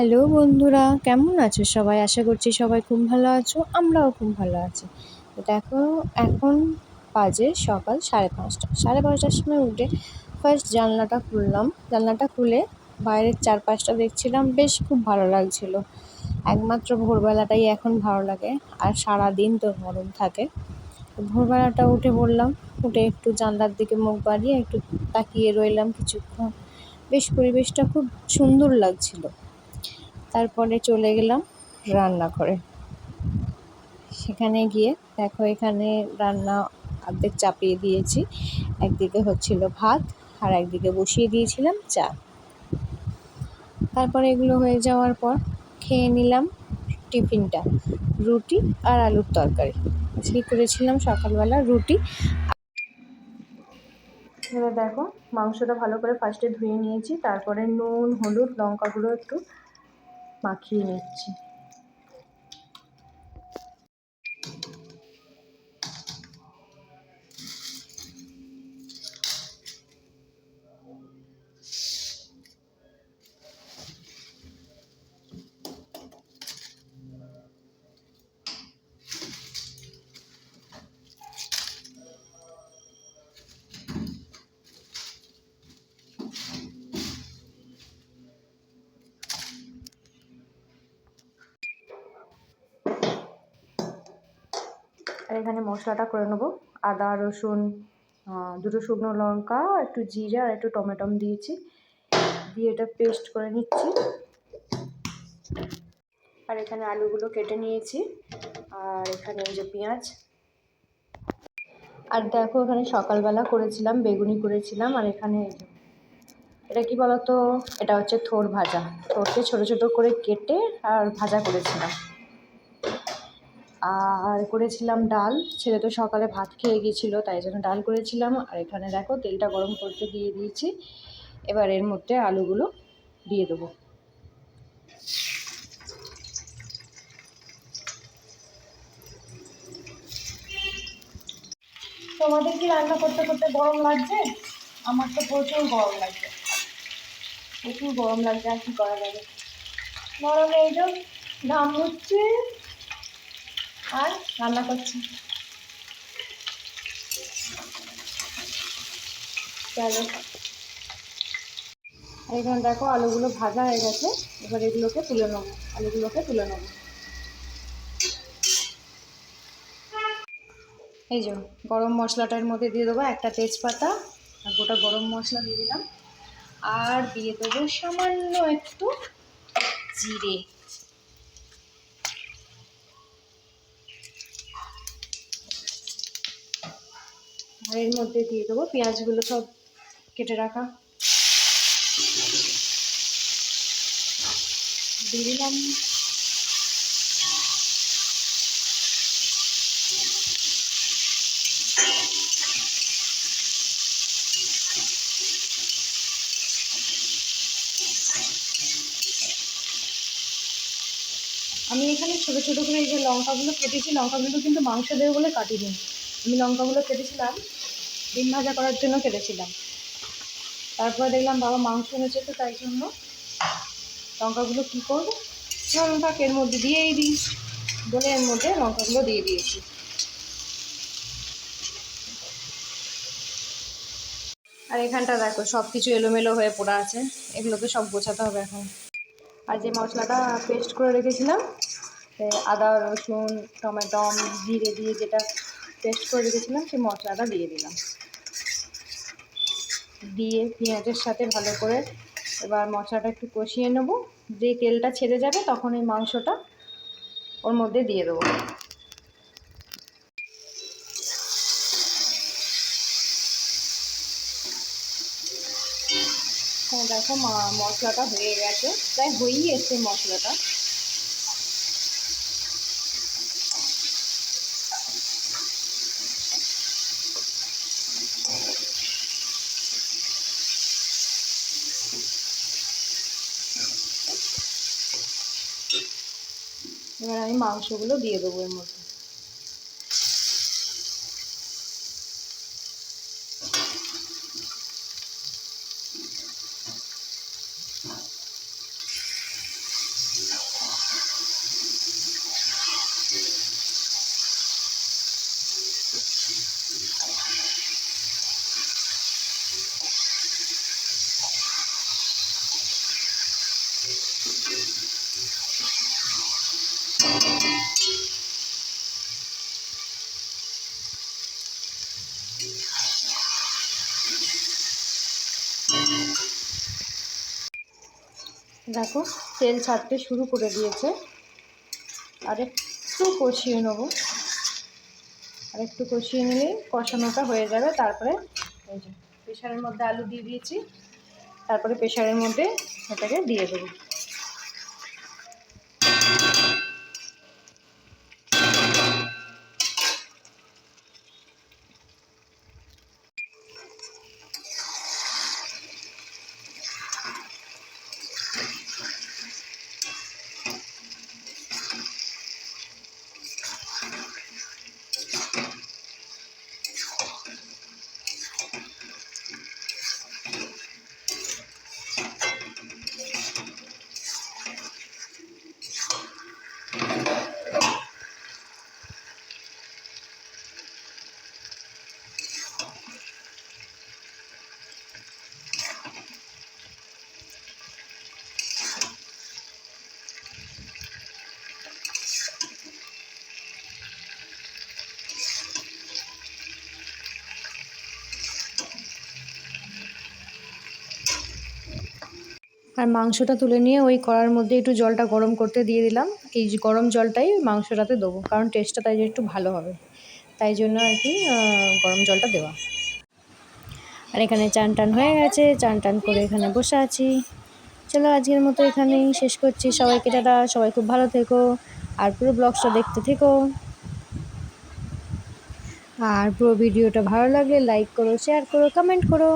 Hello বন্ধুরা, কেমন আছো সবাই? আশা করছি সবাই খুব ভালো আছো, আমরাও খুব ভালো আছি। দেখো, এখন বাজে সকাল সাড়ে পাঁচটা। সাড়ে পাঁচটার সময় উঠে ফার্স্ট জানলাটা খুললাম। জানলাটা খুলে বাইরের চারপাশটা দেখছিলাম, বেশ খুব ভালো লাগছিল। একমাত্র ভোরবেলাটাই এখন ভালো লাগে, আর সারা দিন তো গরম থাকে। ভোরবেলাটা উঠে পড়লাম, উঠে একটু জানলার দিকে মুখ বাড়িয়ে একটু তাকিয়ে রইলাম কিছুক্ষণ। বেশ পরিবেশটা খুব সুন্দর লাগছিল। তারপরে চলে গেলাম রান্নাঘরে। সেখানে গিয়ে দেখো এখানে রান্না অর্ধেক চাপিয়ে দিয়েছি। একদিকে হচ্ছিল ভাত আর একদিকে বসিয়ে দিয়েছিলাম চা। তারপরে এগুলো হয়ে যাওয়ার পর খেয়ে নিলাম টিফিনটা, রুটি আর আলুর তরকারি। আজকে করেছিলাম সকালবেলা রুটি। এবার দেখো মাংসটা ভালো করে ফার্স্টে ধুয়ে নিয়েছি, তারপরে নুন, হলুদ লঙ্কা গুঁড়ো একটু মাখিয়ে নিচ্ছি। আর এখানে মশলাটা করে নেব। আদা, রসুন দুটো শুকনো লঙ্কা, একটু জিরা আর একটু টমেটম দিয়েছি। দিয়ে এটা পেস্ট করে নিচ্ছি। আর এখানে আলুগুলো কেটে নিয়েছি। আর এখানে এই যে পেঁয়াজ। আর দেখো, এখানে সকালবেলা করেছিলাম, বেগুনি করেছিলাম। আর এখানে এটা কি বলতো? এটা হচ্ছে থোর ভাজা। থোরকে ছোট ছোট করে কেটে আর ভাজা করেছিলাম। আর করেছিলাম ডাল। ছেলে তো সকালে ভাত খেয়ে গিয়েছিল, তাই জন্য ডাল করেছিলাম। আর এখানে দেখো, তেলটা গরম করতে দিয়ে দিয়েছি। এবার এর মধ্যে আলুগুলো দিয়ে দেবো। তোমাদের কি রান্না করতে করতে গরম লাগছে? আমার তো প্রচুর গরম লাগছে। প্রচুর গরম লাগছে, আর কি করা যাবে? গরমে এই যে, ঘাম হচ্ছে। আর রান্না করছি। চলো। এখানে দেখো আলুগুলো ভাজা হয়ে গেছে। এবার এগুলোকে তুলে নেব। আলুগুলোকে তুলে নেব। এই যে গরম মশলাটার মধ্যে দিয়ে দেবো একটা তেজপাতা আর গোটা গরম মশলা দিয়ে দিলাম। আর দিয়ে দেবো সামান্য একটু জিরে। আর এর মধ্যে দিয়ে দেবো। পেঁয়াজগুলো সব কেটে রাখা। দিয়ে দিলাম। আমি এখানে ছোটো ছোটো করে এই যে লঙ্কাগুলো কেটেছি লঙ্কাগুলো কিন্তু মাংস দেবো বলে কাটিনি। আমি লঙ্কাগুলো কেটেছিলাম। ডিম ভাজা করার জন্য কেটেছিলাম। তারপরে দেখলাম বাবা মাংস এনেছে তো তাই জন্য লঙ্কাগুলো কী করব? লঙ্কা এর মধ্যে দিয়েই দিই। বলে এর মধ্যে লঙ্কাগুলো দিয়ে দিয়েছি। আর এখানটা দেখো সব কিছু এলোমেলো হয়ে পড়ে আছে। এগুলোকে সব গোছাতে হবে এখন। আর যে মশলাটা পেস্ট করে রেখেছিলাম আদা, রসুন টমেটম জিরে দিয়ে যেটা পেস্ট করে রেখেছিলাম, সেই মশলাটা দিয়ে দিলাম। দিয়ে পেঁয়াজের সাথে ভালো করে এবার মশলাটা একটু কষিয়ে নেব। যে তেলটা ছেড়ে যাবে তখন এই মাংসটা ওর মধ্যে দিয়ে দেবো। দেখো মশলাটা হয়ে গেছে। প্রায় হয়েই এসছে মশলাটা। এবার আমি মাংসগুলো দিয়ে দেবো এর মধ্যে। দেখো, তেল ছাড়তে শুরু করে দিয়েছে। আর একটু কষিয়ে নেব। আর একটু কষিয়ে নিলেই কষানোটা হয়ে যাবে। তারপরে এই যে, প্রেশারের মধ্যে আলু দিয়ে দিয়েছি। তারপরে প্রেশারের মধ্যে ওটাকে দিয়ে দেবো। আর মাংসটা তুলে নিয়ে ওই কড়ার মধ্যে একটু জলটা গরম করতে দিয়ে দিলাম। এই গরম জলটাই মাংসটাতে দেবো, কারণ টেস্টটা তাই একটু ভালো হবে। তাই জন্য আর কি গরম জলটা দেওয়া। আর এখানে চান টান হয়ে গেছে চান টান করে এখানে বসে আছি। চলো আজকের মতো এখানেই শেষ করছি। সবাইকে দাদা সবাই খুব ভালো থেকো, আর পুরো ব্লগসটা দেখতে থেকো। আর পুরো ভিডিওটা ভালো লাগলে লাইক করো শেয়ার করো কমেন্ট করো।